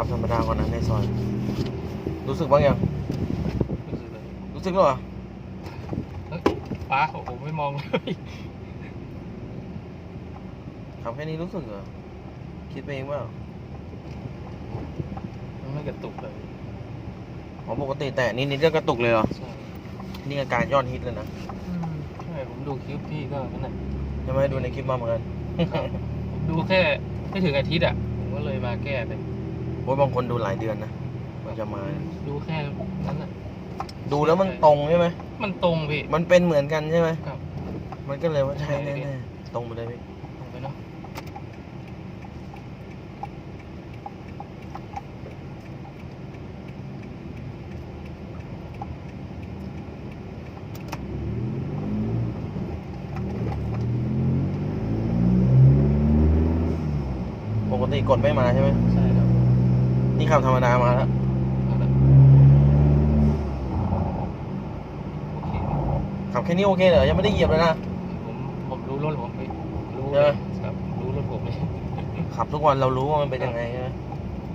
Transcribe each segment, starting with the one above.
ขับธรรมดาก่อนนะในซอย รู้สึกบ้างยัง รู้สึกเลยรู้สึกแล้วเหรอป้าโอ้โหไม่มองเลยขับแค่นี้รู้สึกเหรอ คิดไปเองว่ามันไม่กระตุกเลยอ๋อปกติแต่นิดนิดๆก็กระตุกเลยเหรอ ใช่ นี่อาการยอดฮิตเลยนะอืมใช่ ผมดูคลิปพี่ก็นั่นแหละจะไม่ดูในคลิปมาเหมือนกันผมดูแค่ไม่ถึงอาทิตย์อะ ผมก็เลยมาแก้เลยโอ้ยบางคนดูหลายเดือนนะกว่าจะมา ดูแค่นั้นอะดูแล้วมันตรงใช่ไหม มันตรงพี่ มันเป็นเหมือนกันใช่ไหมครับ มันก็เลยว่าใช่ใช่แน่ๆตรงไปเลยพี่ตรงไปเนาะปกติกดไม่มาใช่ไหมใช่ครับ นี่ขับธรรมดามาแล้วเอาละโอเคขับแค่นี้โอเคเหรอยังไม่ได้เหยียบเลยนะผมผมรู้รถผมพี่รู้ใช่เลไหมยครับรู้รถผมเลยขับทุกวันเรารู้ว่ามันเป็นยังไงใช่ไหม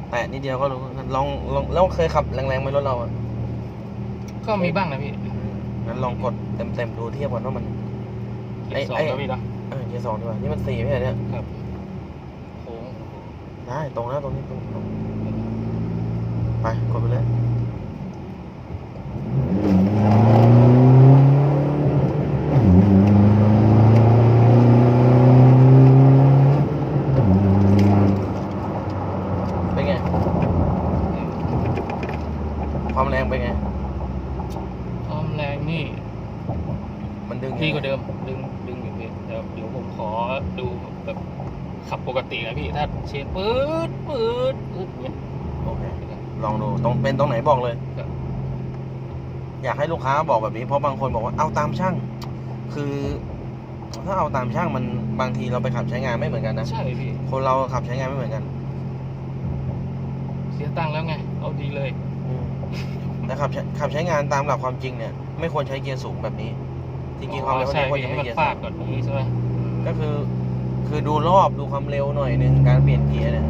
แตะนิดเดียวก็รู้ลองลองแล้วเคยขับแรงๆไหมรถเราอะก็มีบ้างนะพี่งั้นลองกดเต็มๆดูเทียบกันว่ามันเกียไอ้ร์สองไอ้แล้วพี่เนาะเออเกียร์สองดีกว่านี่มันสี่ไม่ใช่เนี่ยครับโค้งได้ตรงนะตรงนี้ตรงตรง ไปกดไปเลยเป็นไง ความแรงเป็นไง ความแรงนี่ มันดึงดีกว่าเดิม ดึงดึงอยู่พี่เดี๋ยวเดี๋ยวผมขอดูแบบขับปกตินะพี่ ถ้าเชนปื๊ดปื๊ดปื๊ดเนี่ยโอเค ลองดูตรงเป็นตรงไหนบอกเลยครับอยากให้ลูกค้าบอกแบบนี้เพราะบางคนบอกว่าเอาตามช่าง คือ ถ้าเอาตามช่างมันบางทีเราไปขับใช้งานไม่เหมือนกันนะใช่พี่คนเราขับใช้งานไม่เหมือนกันเสียตังค์แล้วไง เอาดีเลยแต่ขับใช้ขับใช้งานตามหลักความจริงเนี่ย ไม่ควรใช้เกียร์สูงแบบนี้จริงๆความเร็วใช่เนี่ยควรพี่จะให้เป็นมันเกียร์ฟาสาดมก่อนนี้ใช่ไหมก็คือ คือดูรอบดูความเร็วหน่อยหนึ่งการเปลี่ยนเกียร์เนี่ย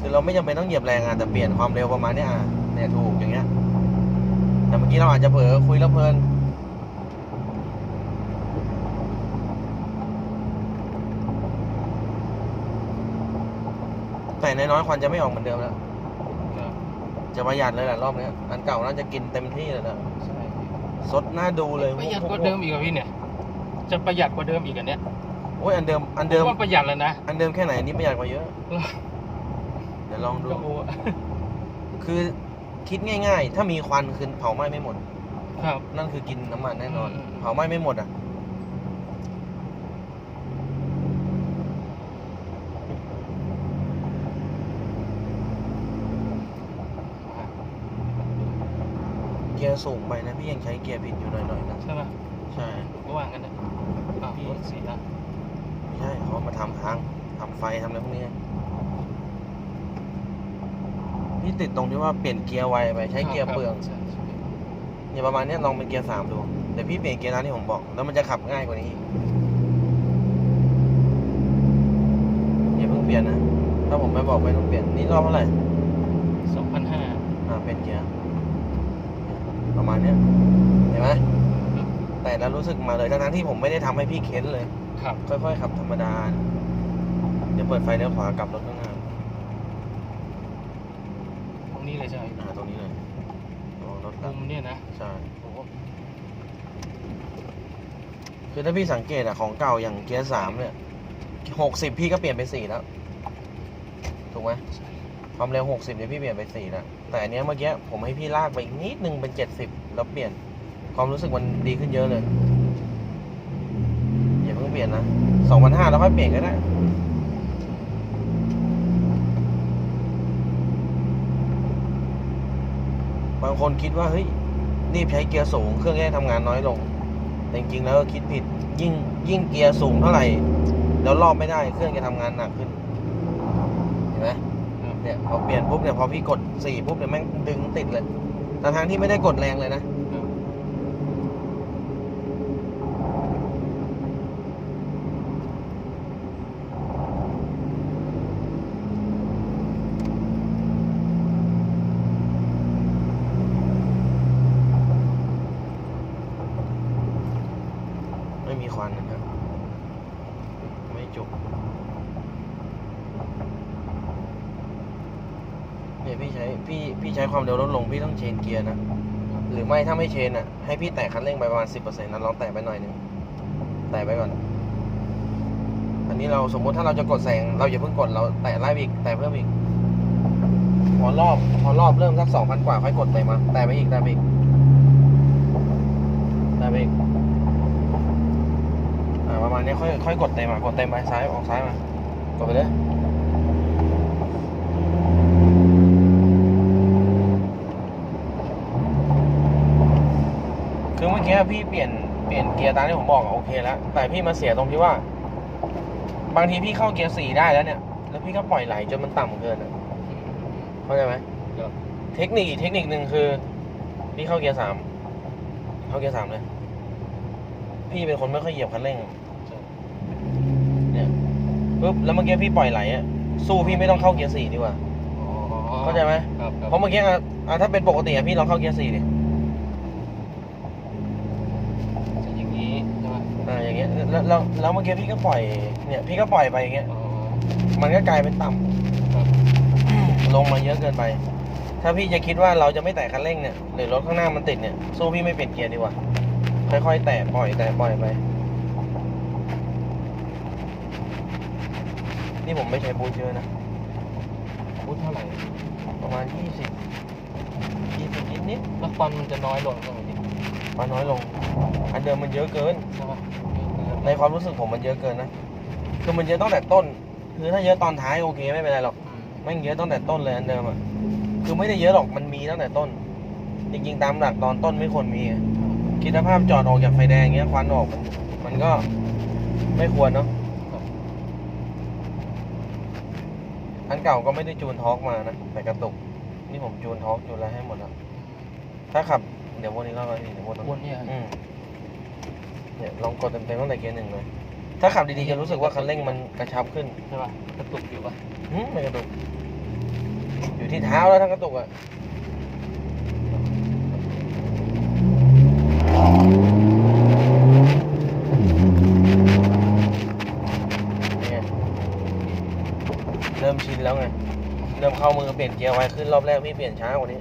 คือเราไม่จำเป็นต้องเหยียบแรงอะแต่เปลี่ยนความเร็วประมาณเนี้ยอะเนี่ยถูกอย่างเงี้ยแต่เมื่อกี้เราอาจจะเผลอคุยแล้วเพลินแต่น้อยๆควันจะไม่ออกเหมือนเดิมแล้วครับจะประหยัดเลยแหละรอบเนี้ยอันเก่าน่าจะกินเต็มที่เลยนะใช่พี่สดหน้าดูเลยประหยัดกว่าเดิมอีกเหรอพี่เนี่ย จะประหยัดกว่าเดิมอีกอันเนี้ยโอ้ยอันเดิมอันเดิมผมว่าประหยัดแล้วนะ อันเดิมแค่ไหนอันนี้ประหยัดกว่าเยอะเดี๋ยวลองดูโอ้โหคือคิดง่าย ๆ ถ้ามีควันคือเผาไหม้ไม่หมด ครับ นั่นคือกินน้ำมันแน่นอน อืม เผาไหม้ไม่หมดอะ เกียร์สูงไปนะ พี่ยังใช้เกียร์ผิดอยู่หน่อยๆนะ ใช่ไหมใช่ก็ว่างกันนะอ้าวรถเสีย ไม่ใช่เขามาทำทางทำไฟทำอะไรพวกนี้ พี่ติดตรงที่ว่าเปลี่ยนเกียร์ไวไปใช้เกียร์เปลืองใช่ใช่เนี่ยประมาณเนี้ยลองเป็นเกียร์สามดูเดี๋ยวพี่เปลี่ยนเกียร์นั้นที่ผมบอก แล้วมันจะขับง่ายกว่านี้อีกอย่าเพิ่งเปลี่ยนนะ ถ้าผมไม่บอกไม่ต้องเปลี่ยนนี่รอบเท่าไหร่สองพันห้าอ่าเป็นเกียร์ประมาณเนี้ยเห็นไหมแต่แล้วรู้สึกมาเลยทั้งๆที่ผมไม่ได้ทำให้พี่เค้นเลย ครับ ค่อยๆขับธรรมดา เดี๋ยวเปิดไฟเลี้ยวขวากลับรถข้างหน้าตรง นี้เลยใช่ไหมอ่าตรงนี้เลยระวังรถกลัมุบมเนี่ยนะใช่ โอ้โหคือถ้าพี่สังเกตอะของเก่าอย่างเกียร์สามเนี่ยหกสิบพี่ก็เปลี่ยนไปสี่แล้ว ถูกไหมใช่ความเร็วหกสิบเนี่ยพี่เปลี่ยนไปสี่แล้ว แต่อันเนี้ยเมื่อกี้ผมให้พี่ลากไปอีกนิดนึงเป็นเจ็ดสิบแล้วเปลี่ยน ความรู้สึกมันดีขึ้นเยอะเลยอย่าเพิ่งเปลี่ยนนะสองพันห้าแล้วค่อยเปลี่ยนก็ได้างคนคิดว่าเฮ้ยรีบใช้เกียร์สูงเครื่องจะได้ทำงานน้อยลง แต่จริงๆแล้วก็คิดผิดยิ่งยิ่งเกียร์สูงเท่าไหร่ แล้วรอบไม่ได้เครื่องจะทำงานหนักขึ้นเห็นไหมเนี่ยพอเปลี่ยนปุ๊บเนี่ยพอพี่กดสี่ปุ๊บเนี่ยแม่งดึงติดเลยแต่ทางที่ไม่ได้กดแรงเลยนะ ไม่มีควันนะครับ ไม่จบเนี่ยพี่ใช้พี่พี่ใช้ความเร็วลดลงพี่ต้องเชนเกียร์นะหรือไม่ถ้าไม่เชนอะให้พี่แตะคันเร่งไปประมาณสิบเปอร์เซ็นต์นั้นลองแตะไปหน่อยนึงแตะไปก่อน อันนี้เราสมมติถ้าเราจะกดแสงเราอย่าเพิ่งกดเราแตะไล่อีกแตะเพิ่มอีกพอรอบพอรอบเริ่มสักสองพันกว่าค่อยกดไปมา แตะไปอีกแตะไปอีกแตะไปอีก มาณนี้ค่อยค่อยกดเต็มมากดเต็มไปซ้ายออกซ้ายมากดไปเลยคือเมื่อกี้พี่เปลี่ยนเปลี่ยนเกียร์ตามที่ผมบอกอะโอเคแล้ว แต่พี่มาเสียตรงที่ว่า บางทีพี่เข้าเกียร์สี่ได้แล้วเนี่ย แล้วพี่ก็ปล่อยไหลจนมันต่ำเกินอะเข้าใจไหมเทคนิคเทคนิคหนึ่งคือ พี่เข้าเกียร์สามเข้าเกียร์สามเลย พี่เป็นคนไม่ค่อยเหยียบคันเร่ง เนี่ยปุ๊บแล้วเมื่อกี้พี่ปล่อยไหลอะสู้พี่ไม่ต้องเข้าเกียร์สี่ดีกว่าอ๋อเข้าใจไหม ครับครับเพราะเมื่อกี้อะอะถ้าเป็นปกติอะพี่ลองเข้าเกียร์สี่ดิจะอย่างนี้ใช่ไหมอ่าอย่างเงี้ยแล้วแล้วแล้วเมื่อกี้พี่ก็ปล่อยเนี่ยพี่ก็ปล่อยไปอย่างเงี้ยอ๋อมันก็กลายเป็นต่ำครับลงมาเยอะเกินไป ถ้าพี่จะคิดว่าเราจะไม่แตะคันเร่งเนี่ยหรือรถข้างหน้ามันติดเนี่ยสู้พี่ไม่เปลี่ยนเกียร์ดีกว่าค่อยๆแตะปล่อยแตะปล่อยไป นี่ผมไม่ใช้บูทเยอะนะพูดเท่าไหร่ ประมาณยี่สิบยี่สิบนิดนิดแล้วควันมันจะน้อยลงใช่ไหมพี่ๆมาน้อยลง อันเดิมมันเยอะเกิน ใช่ไหมในความรู้สึกผมมันเยอะเกินนะ คือมันเยอะตั้งแต่ต้น คือถ้าเยอะตอนท้ายโอเคไม่เป็นไรหรอกอืมแม่งเยอะตั้งแต่ต้นเลยอันเดิมอะ คือไม่ได้เยอะหรอก มันมีตั้งแต่ต้น จริงๆ ตามหลักตอนต้นไม่ควรมีอะคิดสภาพจอดออกจากไฟแดงเงี้ยควันออกมันมันก็ไม่ควรเนาะ อันเก่าก็ไม่ได้จูนทอร์กมานะ แต่กระตุก นี่ผมจูนทอร์กจูนอะไรให้หมดแล้ว ถ้าขับ เดี๋ยววนนี้รอบนี้เดี๋ยววนวนเนี่ยอืมเนี่ยลองกดเต็มๆตั้งแต่เกียร์หนึ่งเลย ถ้าขับดีๆจะรู้สึกว่าคันเร่งมันกระชับขึ้นใช่ป่ะกระตุกอยู่ป่ะหืมไม่กระตุก อยู่ที่เท้าแล้วทั้งกระตุกอะ นี่ไง เข้ามือเปลี่ยนเกียร์ไว้ขึ้นรอบแรกพี่เปลี่ยนช้ากว่านี้